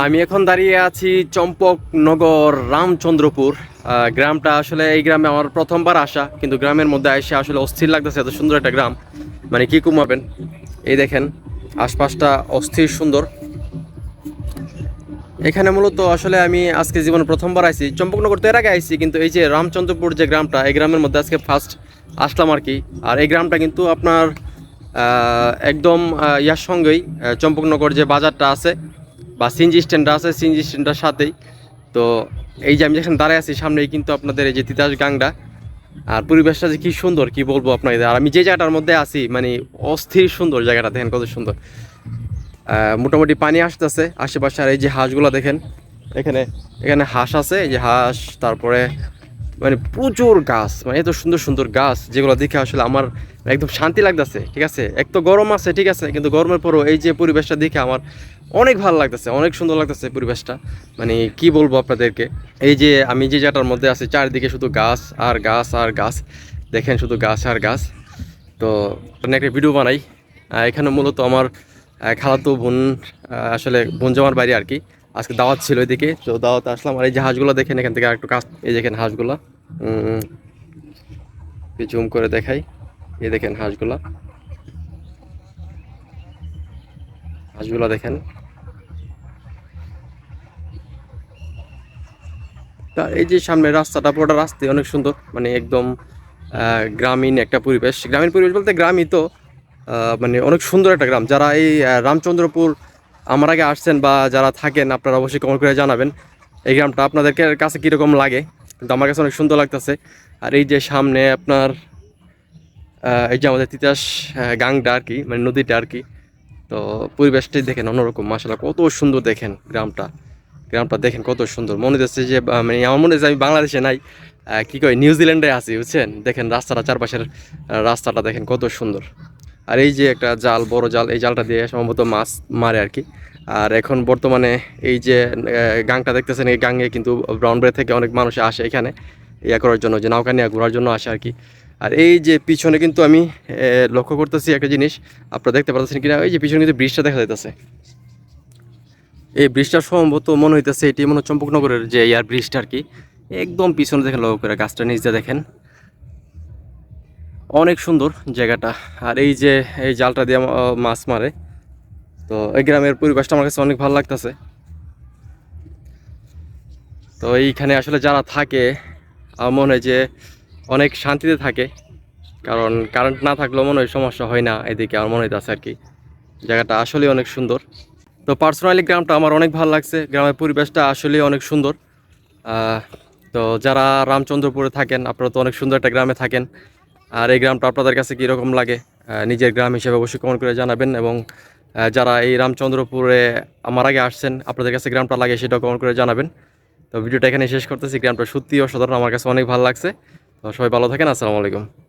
আমি এখন দাঁড়িয়ে আছি চম্পকনগর রামচন্দ্রপুর। গ্রামটা আসলে এই গ্রামে আমার প্রথমবার আসা, কিন্তু গ্রামের মধ্যে এসে আসলে অস্থির লাগতেছে, এত সুন্দর একটা গ্রাম। মানে কি কুমাবেন এই দেখেন, আশপাশটা অস্থির সুন্দর। এখানে মূলত আসলে আমি আজকে জীবনে প্রথমবার আইছি। চম্পকনগর তো এর আগে আইছি, কিন্তু এই যে রামচন্দ্রপুর যে গ্রামটা, এই গ্রামের মধ্যে আজকে ফার্স্ট আসলাম আর কি। আর এই গ্রামটা কিন্তু আপনার একদম ইয়ার সঙ্গেই চম্পকনগর যে বাজারটা আছে বা সিএনজি স্ট্যান্ডটা আছে, সিএনজি স্ট্যান্ডটার সাথেই। তো এই যে আমি যেখানে দাঁড়ায় আছি, সামনেই কিন্তু আপনাদের এই যে তিতাস গাংটা। আর পরিবেশটা যে কী সুন্দর, কি বলব আপনাকে আর আমি যে জায়গাটার মধ্যে আছি মানে অস্থির সুন্দর জায়গাটা, দেখেন কত সুন্দর। মোটামুটি পানি আসতেছে, আশেপাশে আর এই যে হাঁসগুলো দেখেন। এখানে এখানে হাঁস আছে, এই যে হাঁস, তারপরে মানে প্রচুর গাছ মানে এত সুন্দর সুন্দর গাছ যেগুলো দেখে আসলে আমার একদম শান্তি লাগতেছে, ঠিক আছে? এক তো গরম আছে, ঠিক আছে, কিন্তু গরমের পরও এই যে পরিবেশটা দেখে আমার অনেক ভালো লাগতেছে, অনেক সুন্দর লাগতেছে পরিবেশটা। মানে কি বলব আপনাদেরকে? এই যে আমি যে জায়গাটার মধ্যে আছি, চারিদিকে শুধু গাছ আর গাছ আর গাছ, দেখেন শুধু গাছ আর গাছ। তো একটা ভিডিও বানাই। এখানে মূলত আমার খালাতো বোন আসলে বোন জামার বাড়ি আর কি। আজকে দাওয়াত ছিল এদিকে। তো দাওয়াতে আসলাম আর এই যে হাঁসগুলো দেখেন, এখান থেকে একটু কাজ এই দেখেন হাঁসগুলো। জুম করে দেখাই। এই দেখেন হাঁসগুলা। হাঁসগুলো দেখেন। তা এই যে সামনে রাস্তাটা, পুরোটা রাস্তায় অনেক সুন্দর। মানে একদম গ্রামীণ একটা পরিবেশ। গ্রামীণ পরিবেশ বলতে গ্রামই তো মানে অনেক সুন্দর একটা গ্রাম। যারা এই রামচন্দ্রপুর আমার আগে আসছেন বা যারা থাকেন, আপনারা অবশ্যই কমেন্ট করে জানাবেন। এই গ্রামটা আপনাদেরকে কাছে কীরকম লাগে? কিন্তু আমার কাছে অনেক সুন্দর লাগতেছে। আর এই যে সামনে আপনার এই যে আমাদের তিতাস গাংটা আর কি মানে নদীটা আর কি তো পরিবেশটাই দেখেন অন্যরকম মাসাল্লাহ কত সুন্দর দেখেন গ্রামটা। গ্রামটা দেখেন কত সুন্দর। মনে হচ্ছে যে মানে আমার মনে হচ্ছে আমি বাংলাদেশে নাই কী কি কয়, নিউজিল্যান্ডে আছি, বুঝছেন? দেখেন রাস্তাটা, চারপাশের রাস্তাটা দেখেন কত সুন্দর। আর এই যে একটা জাল, বড় জাল, এই জালটা দিয়ে সম্ভবত মাছ মারে আর কি। আর এখন বর্তমানে এই যে গাংটা দেখতেছেন, এই গাঙে কিন্তু ব্রাউন ব্রে থেকে অনেক মানুষ আসে এখানে, ইয়া করার জন্য, যে নৌকা নিয়ে ঘোরার জন্য আসে আর কি। আর এই যে পিছনে কিন্তু আমি লক্ষ্য করতেছি একটা জিনিস, আপনারা দেখতে পাচ্ছেন কিনা, এই যে পিছনে কিন্তু ব্রিজটা দেখা যাইতেছে। এই ব্রিজটা সম্ভবত মনে হইতেছে এটি মনে চম্পকনগরের যে ইয়ার ব্রিজটা আর কি। একদম পিছনে দেখেন, লক্ষ্য করে গাছটা নিচ দেখেন। অনেক সুন্দর জায়গাটা। আর এই যে, এই জালটা দিয়ে মাছ মারে। তো এই গ্রামের পরিবেশটা আমার কাছে অনেক ভালো লাগতেছে। তো এইখানে আসলে যারা থাকে, আমার মনে হয় যে অনেক শান্তিতে থাকে। কারণ কারেন্ট না থাকলেও মনে হয় সমস্যা হয় না, এদিকে আমার মনে হইতেছে আর কি জায়গাটা আসলে অনেক সুন্দর। তো পার্সোনালি গ্রামটা আমার অনেক ভালো লাগছে। গ্রামের পরিবেশটা আসলে অনেক সুন্দর। তো যারা রামচন্দ্রপুরে থাকেন, আপনারা তো অনেক সুন্দর একটা গ্রামে থাকেন। আর এই গ্রামটা আপনাদের কাছে কীরকম লাগে নিজের গ্রাম হিসেবে অবশ্যই কমেন্ট করে জানাবেন এবং যারা এই রামচন্দ্রপুরে আমার আগে আসছেন, আপনাদের কাছে গ্রামটা লাগে সেটাও কমেন্ট করে জানাবেন। তো ভিডিওটা এখানে শেষ করতেছি, গ্রামটা সত্যি অসাধারণ, আমার কাছে অনেক ভালো লাগছে। তো সবাই ভালো থাকেন, আসসালামু আলাইকুম।